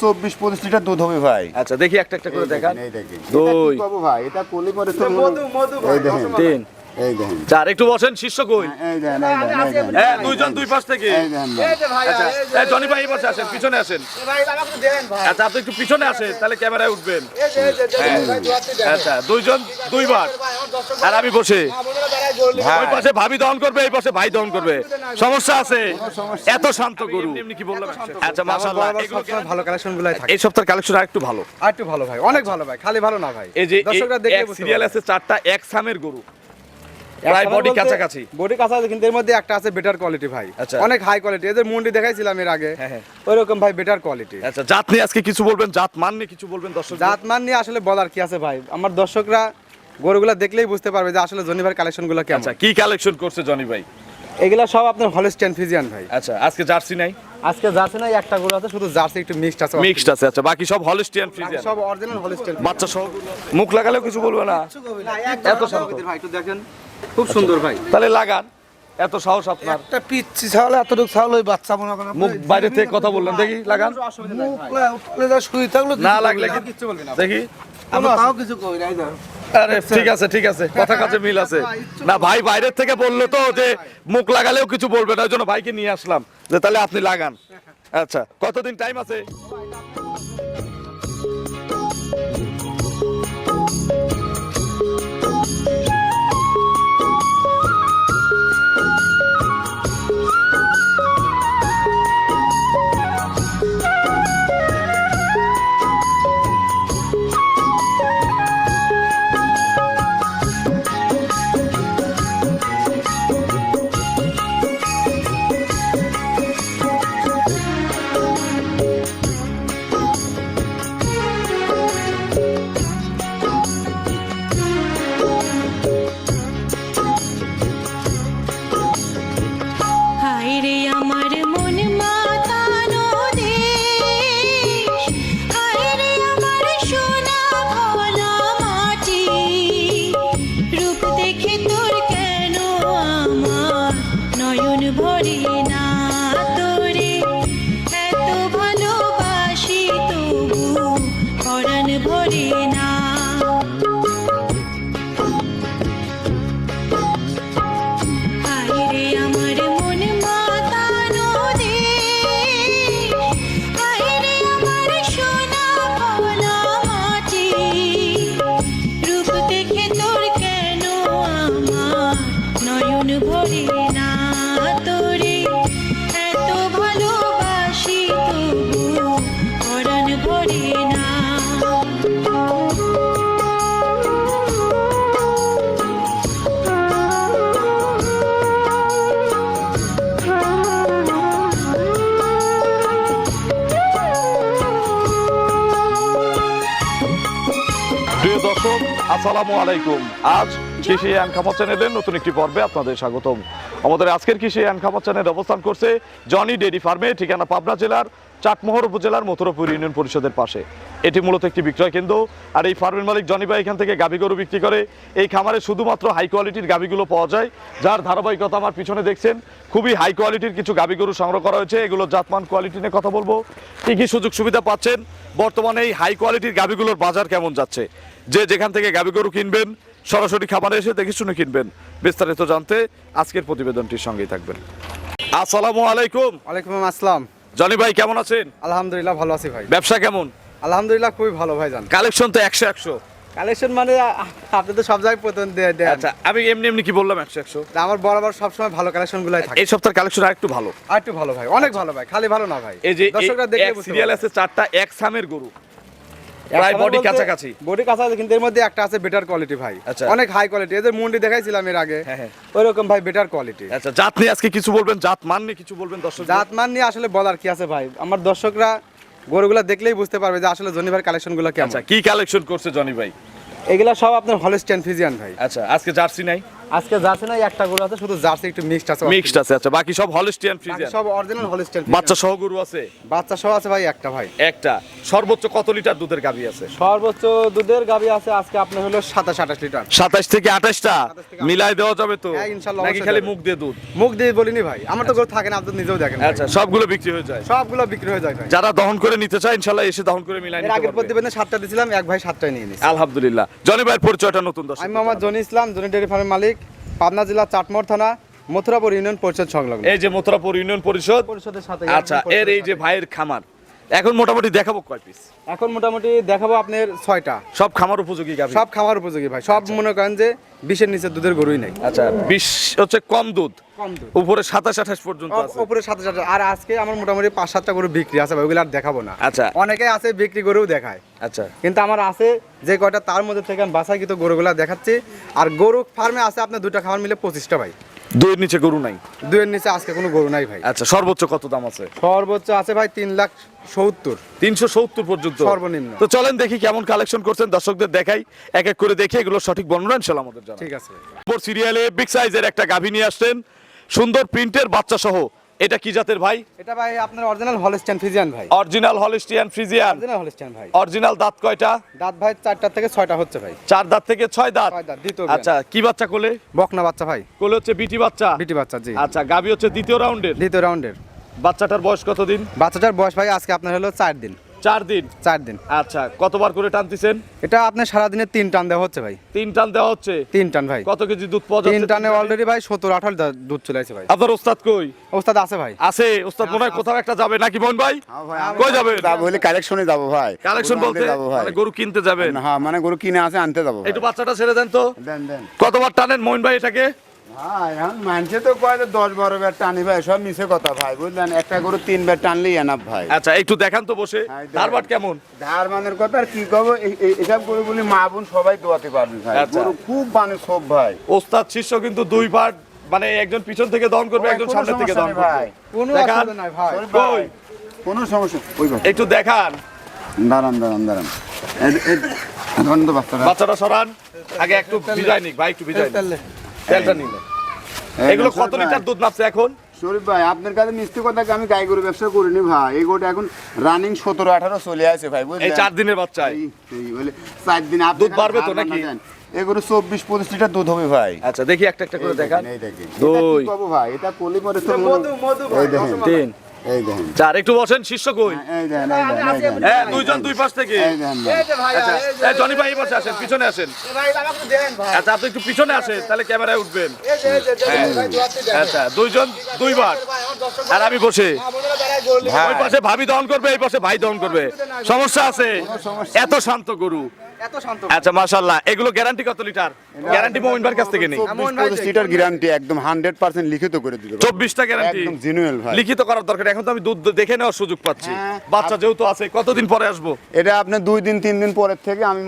চব্বিশ পঁচিশ লিটার দুধ হবে ভাই। আচ্ছা দেখি একটা একটা করে দেখা। দুই। এটা কি পাবো ভাই? এটা কোলে দেখেন। তিন। চার একটু বসেন শীর্ষ কই দেখেন হ্যাঁ দুইজন দুই পাশ থেকে। এই দেখেন ভাই। আচ্ছা এই জনি ভাই আসেন পিছনে আসেন। আচ্ছা আপনি একটু পিছনে আসেন তাহলে ক্যামেরায় উঠবেন। আচ্ছা দুইজন দুইবার আর আমি বসে। ওই পাশে ভাবি দহন করবে এই পাশে ভাই দহন করবে। সমস্যা আছে। এত শান্ত গরু। এমনি কি বললাম আচ্ছা মাশাআল্লাহ এগুলো ভালো কালেকশন গুলাই থাকে। এই সপ্তাহের কালেকশন আরেকটু ভালো। আর একটু ভালো ভাই অনেক ভালো ভাই খালি ভালো না ভাই। এই যে দর্শকরা সিরিয়াল আছে চারটা এক সামের গরু। প্রায় বডি কাছাকাছি। বডি কাছাকাছি কিন্তু এর মধ্যে একটা আছে বেটার কোয়ালিটি ভাই। আচ্ছা। অনেক হাই কোয়ালিটি এদের মুন্ডি দেখাইছিলাম এর আগে হ্যাঁ, হ্যাঁ। ওইরকম ভাই বেটার কোয়ালিটি আচ্ছা জাত নিয়ে আজকে কিছু বলবেন? জাত মান নিয়ে কিছু বলবেন দর্শক জাত মান নিয়ে আসলে বলার কি আছে ভাই? আমার দর্শকরা গরুগুলা দেখলেই বুঝতে পারবে যে আসলে জনিভার কালেকশনগুলো কেমন। আচ্ছা কি কালেকশন করছে জনি ভাই? এগুলা সব আপনার হলিস্টিয়ান ফিজিয়ান ভাই। আচ্ছা আজকে জার্সি নাই? আজকে জার্সি নাই একটা গরু আছে শুধু জার্সি একটু মিক্সড আছে। মিক্সড আছে আচ্ছা বাকি সব হলিস্টিয়ান বাকি ফ্রিজিয়ান সব অরিজিনাল হলিস্টিয়ান বাচ্চা সহ? মুখ লাগালেও কিছু বলবে না? এত শান্ত ভাই একটু দেখেন। খুব সুন্দর ভাই। তাহলে লাগান। এত সাহস আপনার। একটা পিচ্ছি ছাগল এতটুকু ছাগল ওই বাচ্চা মনে করেন মুখ বাইরে থেকে কথা বললেন দেখি লাগান। থাকল না লাগলে বলবি না। দেখি। আমরা তাও কিছু কই নাই আরে ঠিক আছে ঠিক আছে। কথা কাছে মিল আছে। না ভাই বাইরের থেকে বলল তো যে মুখ লাগালেও কিছু বলবে না ওই জন্য ভাইকে নিয়ে আসলাম। যে তাহলে আপনি লাগান। আচ্ছা কতদিন টাইম আছে? আসসালামু আলাইকুম। আজ কৃষি আইন খামার চ্যানেলের নতুন একটি পর্বে আপনাদের স্বাগতম। আমাদের আজকের কৃষি আইন খামার চ্যানেল অবস্থান করছে জনি ডেরি ফার্মে, ঠিকানা পাবনা জেলার চাটমোহর উপজেলার মথুরাপুর ইউনিয়ন পরিষদের পাশে। এটি মূলত একটি বিক্রয় কেন্দ্র, আর এই ফার্মের মালিক জনি ভাই এখান থেকে গাভী গরু বিক্রি করে। এই খামারে শুধুমাত্র হাই কোয়ালিটির গাভীগুলো পাওয়া যায়, যার ধারাবাহিকতা আমার পিছনে দেখছেন। খুবই হাই কোয়ালিটির কিছু গাভী গরু সংগ্রহ করা হয়েছে, এগুলো জাতমান কোয়ালিটি নিয়ে কথা বলব। কী কী সুযোগ সুবিধা পাচ্ছেন? বর্তমানে এই হাই কোয়ালিটির গাভীগুলোর বাজার কেমন যাচ্ছে? যে যেখান থেকে গাভী গরু কিনবেন সরাসরি খামারে এসে দেখে শুনে কিনবেন। বিস্তারিত জানতে আজকের প্রতিবেদনটির সঙ্গেই থাকবেন। আসসালামু আলাইকুম। ওয়ালাইকুম আসসালাম। জনি ভাই কেমন আছেন? আলহামদুলিল্লাহ ভালো আছি ভাই। ব্যবসা কেমন? আলহামদুলিল্লাহ খুবই ভালো ভাই জান। কালেকশন তো একশো একশো। কালেকশন মানে আপনি তো সব জায়গায় দেন আচ্ছা আমি এমনি এমনি কি বললাম একশো একশো? আমার বরাবর সবসময় ভালো কালেকশন গুলাই থাকে। এই সপ্তাহের কালেকশন আর একটু ভালো। আর একটু ভালো ভাই অনেক ভালো ভাই খালি ভালো না ভাই। এই যে দর্শকরা দেখলে সিরিয়াল আছে চারটা এক সামের গরু। প্রায় বডি কাছাকাছি। বডি কাছাকাছি কিন্তু এর মধ্যে একটা আছে বেটার কোয়ালিটি ভাই। আচ্ছা। অনেক হাই কোয়ালিটি এদের মুন্ডি দেখাইছিলাম এর আগে হ্যাঁ, হ্যাঁ। ওইরকম ভাই বেটার কোয়ালিটি আচ্ছা জাত নিয়ে আজকে কিছু বলবেন? জাত মান নিয়ে কিছু বলবেন দর্শক জাত মান নিয়ে আসলে বলার কি আছে ভাই? আমার দর্শকরা গরুগুলা দেখলেই বুঝতে পারবে যে আসলে জনিভার কালেকশনগুলো কেমন। আচ্ছা কি কালেকশন করছে জনি ভাই? এগুলা সব আপনার হলিস্টিয়ান ফিজিয়ান ভাই। আচ্ছা আজকে জার্সি নাই? আজকে জার্সি নাই একটা গরু আছে শুধু জার্সি একটু মিক্সড আছে। মিক্সড আছে আচ্ছা বাকি সব হলিস্টিয়ান বাকি ফ্রিজিয়ান সব অরিজিনাল হলিস্টিয়ান বাচ্চা সহ গরু আছে? বাচ্চা সহ আছে ভাই একটা ভাই। একটা। সর্বোচ্চ কত লিটার দুধের গাভী আছে? সর্বোচ্চ দুধের গাবি আছে আজকে আপনার হলো সাতাশ আঠাশ লিটার। সাতাশ থেকে আঠাশটা মিলাই দেওয়া যাবে তো? হ্যাঁ, ইনশাল্লাহ, নাকি অবশ্যই খালি দেবো। মুখ দিয়ে দুধ? মুখ দিয়ে বলিনি ভাই আমার তো গরু থাকে না আপনি নিজেও দেখেন ভাই। আচ্ছা সবগুলো বিক্রি হয়ে যায়? সবগুলো বিক্রি হয়ে যায় ভাই। যারা দহন করে নিতে চায় ইনশাল্লাহ এসে দহন করে মিলাই এর নিতে আগের পারবে। প্রতিবেদনে সাতটা দিয়েছিলাম এক ভাই সাতটায় নিয়ে নিয়েছি। আলহামদুলিল্লাহ। জনি ভাইয়ের পরিচয়টা নতুন দর্শক আমি মোহাম্মদ জনি ইসলাম জনি ডেয়ারি ফার্মের মালিক পাবনা জেলা চাটমোড় থানা মথুরাপুর ইউনিয়ন পরিষদ সংলগ্ন। এই যে মথুরাপুর ইউনিয়ন পরিষদ পরিষদের সাথে আচ্ছা এর এই যে ভাইয়ের খামার এখন মোটামুটি দেখাবো কয় পিস এখন মোটামুটি দেখাবো আপনার ছয়টা। সব খামার উপযোগী গাভী? সব খামার উপযোগী ভাই। সব মনে করেন যে বিশের নিচে দুধের গরুই নাই। আচ্ছা বিশ হচ্ছে কম দুধ? কম দুধ। উপরে সাতাশ আঠাশ পর্যন্ত আছে। উপরে সাথে সাথে আর আজকে আমার মোটামুটি পাঁচ সাতটা গরু বিক্রি আছে ভাই ওগুলো আর দেখাবো না। আচ্ছা। অনেকে আছে বিক্রি গরুও দেখায়। আচ্ছা। কিন্তু আমার আছে যে কয়টা তার মধ্যে থেকে আমি বাসায় কিন্তু গরুগুলা দেখাচ্ছি। আর গরু ফার্মে আছে আপনার দুটা খামার মিলে পঁচিশটা ভাই। দুইয়ের নিচে গরু নাই? দুয়ের নিচে আজকে কোনো গরু নাই ভাই। আচ্ছা সর্বোচ্চ কত দাম আছে? সর্বোচ্চ আছে ভাই তিন লাখ সত্তর। তিনশো সত্তর পর্যন্ত। সর্বনিম্ন। তো চলেন দেখি কেমন কালেকশন করছেন দর্শকদের দেখাই এক এক করে দেখে এগুলো সঠিক বর্ণনা ইনশাল্লাহ আমাদের জানা ঠিক আছে সিরিয়ালে বিগ সাইজের একটা গাভী নিয়ে আসছেন। সুন্দর প্রিন্টের বাচ্চা সহ এটা কি জাতের ভাই? এটা ভাই আপনার অরিজিনাল হলিস্টিয়ান ফ্রিজিয়ান ভাই। Original Holstein Friesian original Holstein ভাই। অরিজিনাল দাঁত কয়টা? দাঁত ভাই চারটা থেকে ছয়টা হচ্ছে ভাই। চার দাঁত থেকে ছয় দাঁত? ছয় দাঁত, দ্বিতীয় আচ্ছা কি বাচ্চা কোলে? বকনা বাচ্চা ভাই। কোলে হচ্ছে বিটি বাচ্চা? বিটি বাচ্চা জি। আচ্ছা গাবি হচ্ছে দ্বিতীয় রাউন্ডের দ্বিতীয় রাউন্ডের বাচ্চাটার বয়স কত দিন বাচ্চাটার বয়স ভাই আজকে আপনার হলো চার দিন। চার দিন? চার দিন। আচ্ছা কতবার করে টানতেছেন এটা আপনার সারাদিনে তিন টান দেওয়া হচ্ছে ভাই। তিন টান দেওয়া হচ্ছে? তিন টান ভাই। কত কেজি দুধ পাওয়া তিন টানে অলরেডি ভাই সত্তর আঠারো দুধ চলে আসছে ভাই। আপনার ওস্তাদ কই? ওস্তাদ আছে ভাই। আছে? ওস্তাদ মনে হয় কোথাও একটা যাবে। নাকি মোহন ভাই? হ্যাঁ কই যাবেন? যাব হলে কালেকশনে যাব ভাই। কালেকশন গরু বলতে? যাব ভাই। মানে গরু কিনতে যাবেন? হ্যাঁ মানে গরু কিনে আসে আনতে যাব। একটু বাচ্চাটা ছেড়ে দেন তো। দেন দেন। কতবার টানেন মোহন ভাই এটাকে? ভাই এখন মানছে তো কয় যে দশ বারো বার টানি ভাই সব মিশে কথা ভাই বুঝলেন? একটা গরু তিনবার টানলেই এনাফ ভাই। আচ্ছা একটু দেখান তো বসে। ধারবাট কেমন? ধার মানের কথা আর কি কব এসব গরুগুলি মা বোন সবাই দোয়াতে পারবে ভাই। আচ্ছা। গরু খুব মানে সব ভাই। ওস্তাদ শিষ্য কিন্তু দুই পার্ট মানে একজন পিছন থেকে দন করবে একজন সামনে থেকে দহন করবে। ভাই। কোনো। অসুবিধা নাই ভাই। ভাই, কোনো সমস্যা ওই একটু দেখান। দাঁড়ান দাঁড়ান দাঁড়ান। বাচ্চাটা সরান। আগে একটু ভিজাই নিক ভাই একটু ভিজাই নিক। তেলটা এই এগুলো কত লিটার দুধ নাপছে এখন? শরীফ ভাই আপনার কাছে মিষ্টি কথা আমি গাই গরু ব্যবসা করিনি ভাই। এই গোটা এখন রানিং সতেরো আঠারো চলে আছে ভাই এই বুঝলেন চার দিনের বাচ্চা। বলে চার দিন দুধ বাড়বে তো নাকি? এগুলো চব্বিশ পঁচিশ লিটার দুধ হবে ভাই। আচ্ছা দেখি একটা একটা করে দেখান দুই। ভাই? এটা কলি মরে তিন। এই দেখেন একটু বসেন শিষ্য কই? এই দেখেন দেখেন হ্যাঁ দুইজন দুই পাশ থেকে। এই দেখেন আচ্ছা এই জনি ভাই পাশে আসেন পিছনে আসেন। আচ্ছা আপনি একটু পিছনে আসেন তাহলে ক্যামেরায় উঠবেন। আচ্ছা দুইজন দুইবার আর আমি বসে। ওই পাশে ভাবি দহন করবে এই পাশে ভাই দহন করবে। সমস্যা আছে। এত শান্ত গরু। আচ্ছা মাশাল্লাহ এগুলো গ্যারান্টি কত লিটার? গ্যারান্টি মোমিন ভাইয়ের কাছ থেকে নেই লিটার গ্যারান্টি একদম হান্ড্রেড পার্সেন্ট লিখিত করে দিতে গ্যারান্টি একদম জেনুয়েল ভাই। লিখিত করার দরকার এখন তো আমি দুধ দেখে নেওয়ার সুযোগ পাচ্ছি। হ্যাঁ। বাচ্চা যেহেতু আছে কতদিন পরে আসব? এটা আপনার দুই দিন তিন দিন পরের থেকে আমি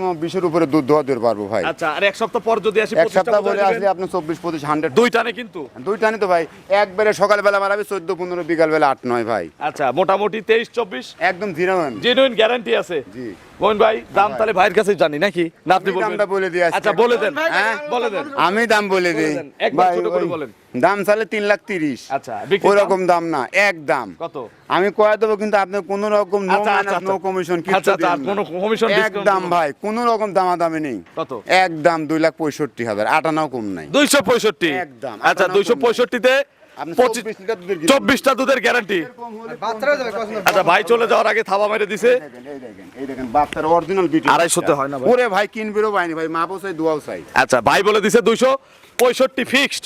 উপরে দুধ দোয়া দিতে পারব ভাই। আচ্ছা আর এক সপ্তাহ পর যদি আসি এক সপ্তাহ পরে আসলে আপনি চব্বিশ পঁচিশ হান্ড্রেড দুই টানে কিন্তু। দুই টানি তো ভাই। একবারে সকালবেলা মারাবে চোদ্দ পনেরো বিকালবেলা আট নয় ভাই। আচ্ছা মোটামুটি তেইশ চব্বিশ। একদম জিরো জেনুইন গ্যারান্টি আছে। জি। মোহন ভাই দাম তাহলে ভাইয়ের কাছে জানি নাকি? না আপনি দামটা বলে দিই আচ্ছা বলে দেন। হ্যাঁ? বলে দেন। আমি দাম বলে দিই। একবার ছোট করে বলেন। দাম চালে তিন লাখ তিরিশ। আচ্ছা ওই দাম? রকম দাম না এক দাম। কত? আমি কয়ে দেবো কিন্তু আপনি কোন রকম নো। কমিশন commission এক দাম ভাই কোন রকম দামাদামি নেই। কত? এক দাম দুই লাখ পঁয়ষট্টি হাজার আটানাও কম নাই। দুইশো পঁয়ষট্টি। একদম, আচ্ছা দুইশো পঁয়ষট্টিতে চব্বিশটা দুধের গ্যারান্টি আচ্ছা ভাই চলে যাওয়ার আগে থাবা মেরে দিছে। আড়াইশোতে হয় না ভাই? ওরে ভাই কিনবেরও পাইনি ভাই মাপও চাই দোয়াও চাই। আচ্ছা ভাই বলে দিছে দুইশো পঁয়ষট্টি ফিক্সড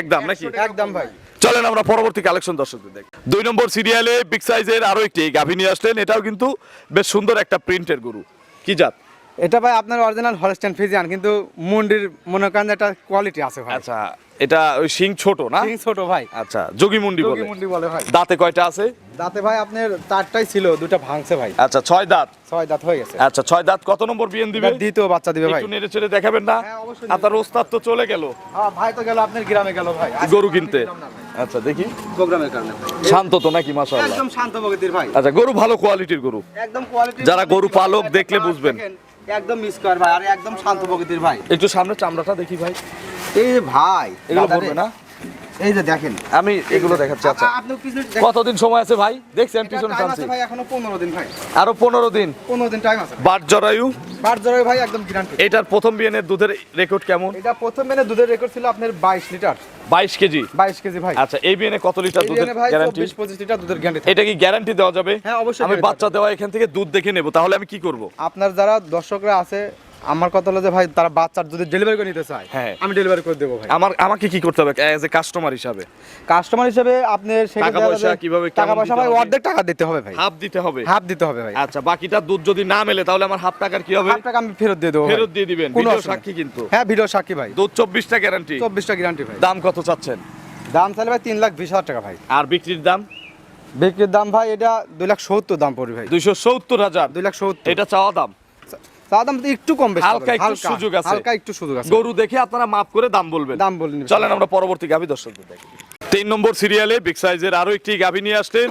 একদম। নাকি? একদম ভাই। চলেন আমরা পরবর্তী কালেকশন দর্শকদের দেখ। দুই নম্বর সিরিয়ালে বিগ সাইজের আরও একটি গাভী নিয়ে আসলেন। এটাও কিন্তু বেশ সুন্দর একটা প্রিন্টের গরু। কি জাত? এটা ভাই আপনার অরিজিনাল হলস্টাইন ফিজিয়ান কিন্তু মুন্ডির মনে করেন একটা কোয়ালিটি আছে ভাই। আচ্ছা এটা ওই শিং ছোট না? সিং ছোট ভাই। আচ্ছা যোগী মুন্ডি বলে। যোগী মুন্ডি বলে ভাই। দাঁতে কয়টা আছে? দাঁতে ভাই আপনার চারটাই ছিল দুটো ভাঙছে ভাই। আচ্ছা ছয় দাঁত? ছয় দাঁত হয়ে গেছে। আচ্ছা ছয় দাঁত কত নম্বর বিএন দিবে? দ্বিতীয় বাচ্চা দিবে ভাই। একটু নেড়ে চেড়ে দেখাবেন না? হ্যাঁ, অবশ্যই আপনার ওস্তাদ তো চলে গেল। হ্যাঁ ভাই তো গেল আপনার গ্রামে গেল ভাই। গরু কিনতে। আচ্ছা দেখি। প্রোগ্রামের কারণে শান্ত তো নাকি মাশাআল্লাহ। একদম শান্ত প্রকৃতির ভাই। আচ্ছা গরু ভালো কোয়ালিটির গরু। একদম কোয়ালিটি যারা গরু পালক দেখলে বুঝবেন। একদম মিস কর ভাই আর একদম শান্ত প্রকৃতির ভাই। একটু সামনে চামড়াটা দেখি ভাই। এই ভাই এগুলো বলবে না? এই যে দেখেন। আমি এগুলো দেখাচ্ছি আচ্ছা। কতদিন সময় আছে ভাই? দেখছেন এটা পিছনে টানছি। ভাই এখনও পনেরো দিন ভাই। আরও পনেরো দিন। পনেরো দিন টাইম আছে বাট জরায়ু? বার জরে ভাই একদম গ্যারান্টি এটার প্রথম বিয়ানের দুধের রেকর্ড কেমন? এটা প্রথম দুধের রেকর্ড ছিল আপনার বাইশ লিটার। বাইশ কেজি? বাইশ কেজি ভাই। আচ্ছা এই কত লিটার দুধের গ্যারান্টি লিটার দুধের গ্যারান্টি এটা কি গ্যারান্টি দেওয়া যাবে? হ্যাঁ, অবশ্যই আমি বাচ্চা দেওয়া এখান থেকে দুধ দেখে নেব তাহলে আমি কি করব? আপনার যারা দর্শকরা আছে আমার কথা হলো যে ভাই তারা বাচ্চার যদি ডেলিভারি করে নিতে চায় হ্যাঁ। আমি ডেলিভারি করে দেবো ভাই। আমার আমাকে কি করতে হবে? অ্যাজ এ কাস্টমার হিসাবে। কাস্টমার হিসেবে সেক্ষেত্রে টাকা পয়সা কীভাবে টাকা পয়সা ভাই অর্ধেক টাকা দিতে হবে ভাই। হাফ দিতে হবে? হাফ দিতে হবে ভাই। আচ্ছা বাকিটা দুধ যদি না মেলে তাহলে আমার হাফ টাকার কি হবে? হাফ টাকা আমি ফেরত দিয়ে দেবো ফেরত দিয়ে দিবেন। কোনো ভিডিও সাক্ষী কিন্তু। হ্যাঁ ভিডিও সাক্ষী ভাই। দুধ চব্বিশটা গ্যারান্টি চব্বিশটা গ্যারান্টি ভাই। দাম কত চাচ্ছেন? দাম চাইলে ভাই তিন লাখ বিশ হাজার টাকা ভাই। আর বিক্রির দাম? বিক্রির দাম ভাই এটা দুই লাখ সত্তর দাম পড়বে ভাই। দুইশো সত্তর হাজার। দুই লাখ সত্তর। এটা চাওয়া দাম? দাম তো একটু কম বেশি হালকা একটু সুযোগ আছে। হালকা একটু সুযোগ আছে। গরু দেখে আপনারা মাপ করে দাম বলবেন। দাম বলে চলেন আমরা পরবর্তী গাভী দর্শকদের দেখি। তিন নম্বর সিরিয়ালে বিগ সাইজের আরও একটি গাভী নিয়ে আসলেন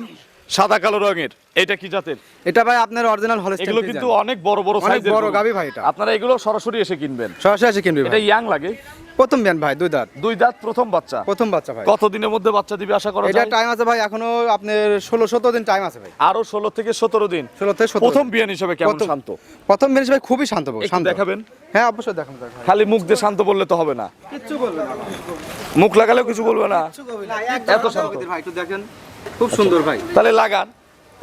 সাদা কালো রঙের। এটা কি জাতের? এটা ভাই আপনার অরিজিনাল হলস্টাইন এগুলো কিন্তু অনেক বড় বড় অনেক সাইজের বড় গাভী ভাই এটা। আপনারা এগুলো সরাসরি এসে কিনবেন। সরাসরি এসে কিনবেন এটা ইয়াং লাগে। প্রথম বিয়ান ভাই দুই দাঁত। দুই দাঁত প্রথম বাচ্চা। প্রথম বাচ্চা ভাই। কত দিনের মধ্যে বাচ্চা দিবে আশা করা এটা টাইম আছে ভাই এখনও আপনার ষোলো সতেরো দিন টাইম আছে ভাই। আরও ষোলো থেকে সতেরো দিন। ষোলো থেকে প্রথম বিয়ান হিসেবে কেমন শান্ত? প্রথম বিয়ান ভাই খুবই শান্ত শান্ত। দেখাবেন? হ্যাঁ অবশ্যই দেখান খালি মুখ দিয়ে শান্ত বললে তো হবে না। কিচ্ছু বলবে না। মুখ লাগালেও কিছু বলবে না? এত শান্ত। ভাই একটু দেখেন। খুব সুন্দর ভাই। তাহলে লাগান।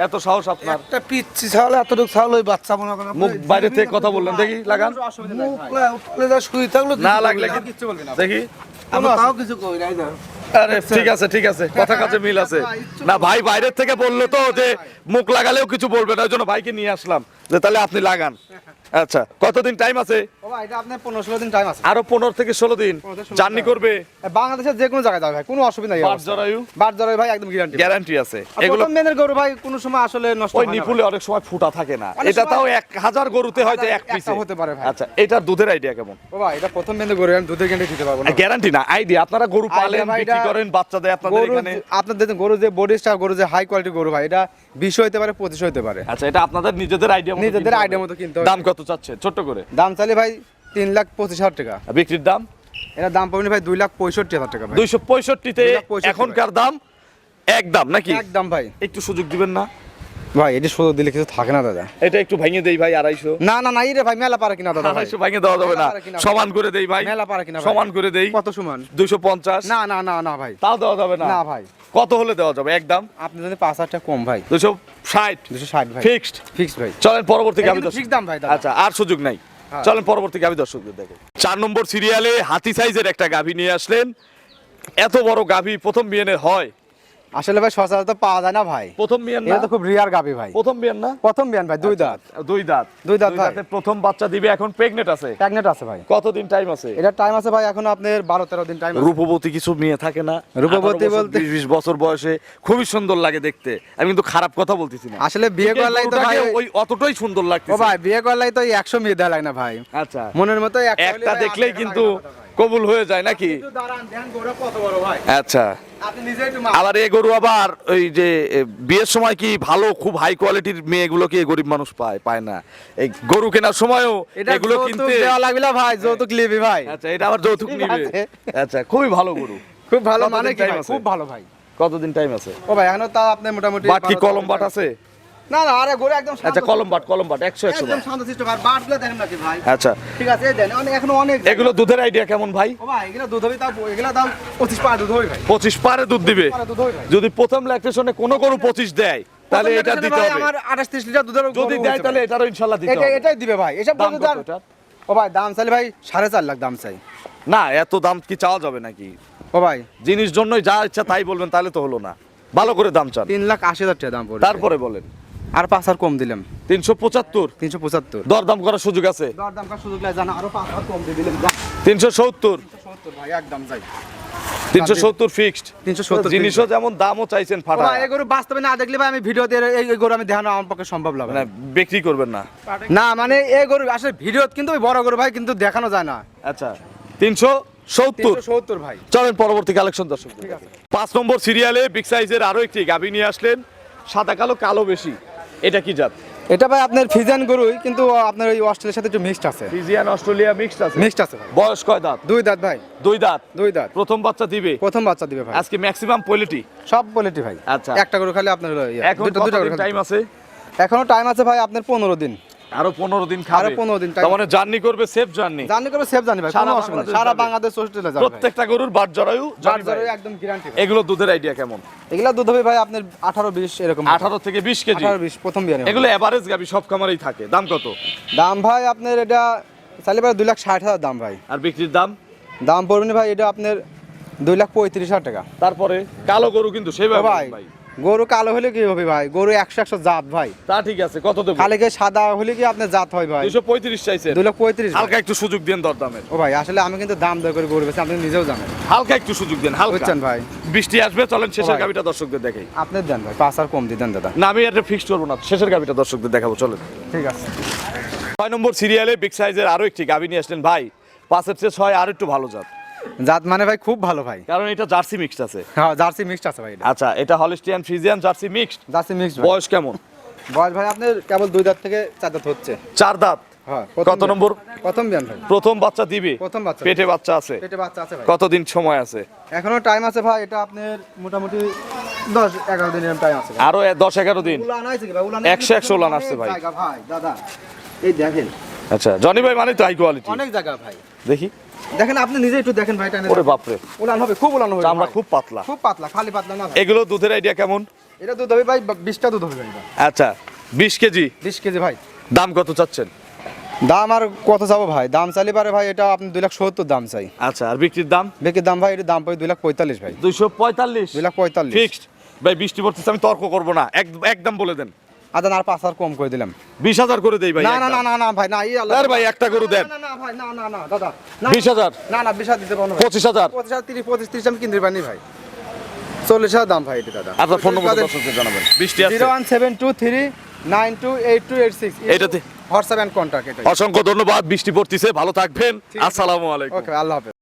এত সাহস আপনার? একটা পিচ্ছি ছাগল এতটুকু ছাগল ওই বাচ্চা মনে করেন মুখ বাইরে থেকে কথা বললেন দেখি লাগান। মুখ উঠলে যা শুই থাকল না লাগলে কিচ্ছু বলবি না। দেখি। আমি তাও কিছু কই নাই ধর আরে ঠিক আছে ঠিক আছে কথা কাছে মিল আছে। না ভাই বাইরের থেকে বলল তো যে মুখ লাগালেও কিছু বলবে না ওই জন্য ভাইকে নিয়ে আসলাম। যে তাহলে আপনি লাগান। আচ্ছা কতদিন টাইম আছে? এটা আরও পনেরো থেকে ষোলো দিন জার্নি করবে? বাংলাদেশের যে কোনো জায়গায় যাবে ভাই কোনো অসুবিধা নেই। পাঁচ জরায়ু? ভাই একদম গ্যারান্টি গ্যারান্টি আছে। এগুলো মেনের গরু ভাই কোনো সময় আসলে নষ্ট হয় নিপুলে অনেক সময় ফুটা থাকে না। এটা তাও এক হাজার গরুতে হয়তো এক পিসে হতে পারে ভাই। আচ্ছা এটার দুধের আইডিয়া কেমন। ও ভাই এটা প্রথম মেনের গরু আমি দুধের গ্যারান্টি দিতে পারব না। গ্যারান্টি না আইডিয়া আপনারা গরু পালেন বিক্রি এটা- করেন বাচ্চা দেয় আপনাদের গরু এখানে। আপনার গরু যে বডি স্টার গরু যে হাই কোয়ালিটি গরু ভাই এটা বিশ হতে পারে পঁচিশ হতে পারে। আচ্ছা এটা আপনাদের নিজেদের আইডিয়া নিজেদের আইডিয়া মতো কিনতে হবে। দাম কত চাচ্ছে? ছোট্ট করে। দাম চাইলে ভাই তিন লাখ পঁচিশ হাজার টাকা। বিক্রির দাম? এটা দাম পাবেন ভাই দুই লাখ পঁয়ষট্টি হাজার টাকা দুইশো পঁয়ষট্টিতে এখনকার দাম এক দাম নাকি? একদম ভাই। একটু সুযোগ দিবেন না? ভাই এটি শুধু দিলে কিছু থাকে না দাদা। এটা একটু ভেঙে দেই ভাই আড়াইশো। না না না রে ভাই মেলা পারে কিনা দাদা আড়াইশো ভেঙে দেওয়া যাবে না? সমান করে দেই ভাই। মেলা পারে কিনা? সমান করে দেই। কত সমান? দুইশো পঞ্চাশ। না না না না ভাই। তাও দেওয়া যাবে না। না ভাই। কত হলে দেওয়া যাবে? একদম আপনি যদি পাঁচ হাজার কম ভাই। দুশো ষাট। দুশো ষাট ভাই। ফিক্সড। ফিক্স ভাই। চলেন পরবর্তী গাভী কিন্তু দাম ভাই আচ্ছা আর সুযোগ নাই। হ্যাঁ। চলেন পরবর্তী গাভী দর্শকদের দেখে। চার নম্বর সিরিয়ালে হাতি সাইজের একটা গাভী নিয়ে আসলেন। এত বড় গাভী প্রথম বিয়ানের হয় আসলে ভাই সচরাচর পাওয়া যায় না ভাই। প্রথম বিয়ান না? এটা তো খুব রিয়ার গাবি ভাই। প্রথম বিয়ান না? প্রথম বিয়ান ভাই দুই দাঁত। দুই দাঁত। দুই দাঁত ভাই। প্রথম বাচ্চা দিবে এখন প্রেগনেট আছে? প্যাগনেট আছে ভাই। কতদিন টাইম আছে? এটা টাইম আছে ভাই এখন আপনার বারো তেরো দিন টাইম রূপবতী কিছু মেয়ে থাকে না? রূপবতী বলতে- 20 20 বছর বয়সে খুবই সুন্দর লাগে দেখতে। আমি কিন্তু খারাপ কথা বলতেছি না। আসলে বিয়ে এই করলাই তো ভাই ওই অতটাই সুন্দর লাগতেছে। ও ভাই বিয়ে করলাই তো একশো মেয়ে দেয় লাগে না ভাই। আচ্ছা। মনের মতো একটা দেখলেই কিন্তু কবুল হয়ে যায় নাকি? কত বড় ভাই। আচ্ছা। আপনি নিজে একটু আবার এ গরু আবার ওই যে বিয়ের সময় কি ভালো খুব হাই কোয়ালিটির মেয়েগুলো কি গরিব মানুষ পায় পায় না? এই গরু কেনার সময়ও এগুলো কিনতে দেওয়া লাগবে না ভাই যৌতুক লিবি ভাই। আচ্ছা এটা আবার যৌতুক নিবে। আচ্ছা খুবই ভালো গরু। খুব ভালো মানে কি ভাই? খুব ভালো ভাই। কতদিন টাইম আছে? ও ভাই এখনও তা আপনি মোটামুটি বাট কি কলম বাট আছে? না না আরে গোরে একদম আচ্ছা কলম বাট কলম বাট একশো একশো একদম শান্ত বাটগুলো দেখেন নাকি ভাই? আচ্ছা। ঠিক আছে এই দেন অনেক এখনও অনেক এগুলো দুধের আইডিয়া কেমন ভাই? ও ভাই এগুলো দুধ হবে তাও এগুলো দাও পঁচিশ পা দুধ হবে ভাই। পঁচিশ পারে দুধ দিবে। পারে দুধ হবে যদি প্রথম ল্যাকটেশনে কোনো গরু পঁচিশ দেয় তাহলে এটা দিতে হবে। আমার আঠাশ ত্রিশ লিটার দুধের যদি দেয় তাহলে এটারও ইনশাল্লাহ দিতে এটা এটাই দিবে ভাই। এসব দাম এটার? ও ভাই দাম চাইলে ভাই সাড়ে চার লাখ দাম চাই। না এত দাম কি চাওয়া যাবে নাকি? ও ভাই। জিনিস জন্যই যা ইচ্ছা তাই বলবেন তাহলে তো হলো না। ভালো করে দাম চান। তিন লাখ আশি হাজার টাকা দাম পড়বে। তারপরে বলেন। আর পাঁচ হাজার কম দিলাম। তিনশো পঁচাত্তর? তিনশো পঁচাত্তর। দরদাম করার সুযোগ আছে? দর দাম কার সুযোগ জানা আরও পাঁচ হাজার কম দিয়ে দিলাম তিনশো সত্তর? সত্তর ভাই একদম যাই। তিনশো সত্তর ফিক্সড তিনশো সত্তর জিনিসও যেমন দামও চাইছেন ফাটা ভাই এই গরু বাস্তবে না দেখলে ভাই আমি ভিডিওতে এই গরু আমি দেখানো আমার পক্ষে সম্ভব লাগে মানে বিক্রি করবেন না। না মানে এই গরু আসলে ভিডিও কিন্তু বড় গরু ভাই কিন্তু দেখানো যায় না। আচ্ছা তিনশো সত্তর? সত্তর ভাই। চলেন পরবর্তী কালেকশন দর্শক। পাঁচ নম্বর সিরিয়ালে বিগ সাইজের আরও একটি গাভী নিয়ে আসলেন সাদা কালো কালো বেশি। এটা কি জাত? এটা ভাই আপনার ফিজিয়ান গরুই কিন্তু আপনার ওই অস্ট্রেলিয়ার সাথে একটু মিক্সড আছে। ফিজিয়ান অস্ট্রেলিয়া মিক্সড আছে? মিক্সড আছে ভাই। বয়স কয় দাঁত? দুই দাঁত ভাই। দুই দাঁত? দুই দাঁত। প্রথম বাচ্চা দিবে? প্রথম বাচ্চা দিবে ভাই। আজকে ম্যাক্সিমাম পোলিটি সব পলিটি ভাই। আচ্ছা। একটা গরু খালি আপনার ইয়ে, এখন দুটো-। টাইম আছে? এখনও টাইম আছে ভাই আপনার পনেরো দিন। আরও পনেরো দিন খাবে। আরও 15 দিন তার মানে জার্নি করবে সেফ জার্নি। জানি করে সেফ ভাই কোনো অসুবিধা নেই। সারা বাংলাদেশ অস্ট্রেলিয়া যাবে প্রত্যেকটা গরুর বাট জরায়ু ভাই। একদম গ্যারান্টি এগুলো দুধের আইডিয়া কেমন? এগুলা দুধ হবে ভাই আপনার আঠারো বিশ এরকম আঠারো থেকে বিশ কেজি। আঠারো বিশ প্রথম বিয়ানি এগুলো এভারেজ গাবি সব খামারেই থাকে। দাম কত? দাম ভাই আপনার এটা চাইলে ভাই দুই লাখ ষাট হাজার দাম ভাই। আর বিক্রির দাম? দাম পড়বে ভাই এটা আপনার দুই লাখ পঁয়ত্রিশ হাজার টাকা। তারপরে কালো গরু কিন্তু সেভাবে ভাই। গরু কালো হলে কি হবে ভাই? গরু একশো একশো জাত ভাই। তা ঠিক আছে কত দেবো খালি কি সাদা হলে কি আপনার জাত হয় ভাই? দুইশো পঁয়ত্রিশ চাইছে লাখ পঁয়ত্রিশ হালকা একটু সুযোগ দেন দরদামের। ও ভাই আসলে আমি কিন্তু দাম দর করে গরু বেছি আপনি নিজেও জানেন। হালকা একটু সুযোগ দেন হালকা। বুঝছেন ভাই? বৃষ্টি আসবে চলেন শেষের। গাবিটা দর্শকদের দেখাই। আপনি দেন ভাই পাঁচ আর কম দিয়ে দেন দাদা। না আমি এটা ফিক্সড করব না শেষের গাবিটা দর্শকদের দেখাবো চলেন। ঠিক আছে। ছয় নম্বর সিরিয়ালে বিগ সাইজের আরও একটি গাবি নিয়ে আসলেন ভাই। পাঁচের চেয়ে ছয় আর একটু ভালো জাত। জাত মানে ভাই খুব ভালো ভাই। কারণ এটা জার্সি মিক্সড আছে। হ্যাঁ জার্সি মিক্সড আছে ভাই আচ্ছা এটা Holstein Friesian Jersey mixed Jersey mixed বয়স কেমন? বয়স ভাই আপনার কেবল দুই দাঁত থেকে চার দাঁত হচ্ছে। চার দাঁত? হ্যাঁ কত নম্বর? প্রথম বিয়ান ভাই। প্রথম বাচ্চা দিবে? প্রথম বাচ্চা। পেটে বাচ্চা আছে? পেটে বাচ্চা আছে ভাই। কতদিন সময় আছে? এখনও টাইম আছে ভাই এটা আপনার মোটামুটি দশ এগারো দিনের টাইম আছে আরও দশ এগারো দিন? উলান আছে কি ভাই? উলান একশো একশো উলান আসছে ভাই। ভাই দাদা। এই দেখেন। আচ্ছা জনি ভাই মানে তো হাই কোয়ালিটি অনেক জায়গা ভাই। দেখি। দেখেন আপনি নিজে একটু দেখেন ভাই টাইম ওরে বাপরে। উলান হবে খুব উলান হবে চামড়া খুব পাতলা। খুব পাতলা খালি পাতলা না এগুলো দুধের আইডিয়া কেমন? এটা দুধ হবে ভাই বিশটা দুধ হবে ভাই। আচ্ছা বিশ কেজি? বিশ কেজি ভাই। দাম কত চাচ্ছেন? দাম আর কত যাব ভাই? দাম চাইলে পারে ভাই এটা আপনি দুই লাখ সত্তর দাম চাই। আচ্ছা আর বিক্রির দাম? বেকের দাম ভাই এটা দাম পড়ে দুই লাখ পঁয়তাল্লিশ ভাই। দুইশো পঁয়তাল্লিশ? দুই লাখ পঁয়তাল্লিশ। ফিক্সড ভাই বৃষ্টি পড়তেছে আমি তর্ক করব না। এক- একদম বলে দেন। আদান আর পাঁচ আর কম করে দিলাম। বিশ হাজার করে দেই ভাই না না না না না ভাই না এই আল্লাহ ভাই একটা গরু দেন। না না ভাই না না না দাদা বিশ হাজার। না না বিশ হাজার দিতে পারব। পঁচিশ হাজার। পঁচিশ হাজার তিরিশ পঁচিশ তিরিশ আমি কিনতে পারিনি ভাই। চল্লিশ হাজার দাম ভাই এটা দাদা। আচ্ছা ফোন নম্বর দর্শকদের জানাবেন। বৃষ্টি zero one seven two three nine two eight two eight six. এইটাতে? হোয়াটসঅ্যাপ অ্যান্ড কন্ট্যাক্ট এটা অসংখ্য ধন্যবাদ বৃষ্টি পড়তেছে ভালো থাকবেন। আসসালামু আলাইকুম। ওকে আল্লাহ হাফেজ।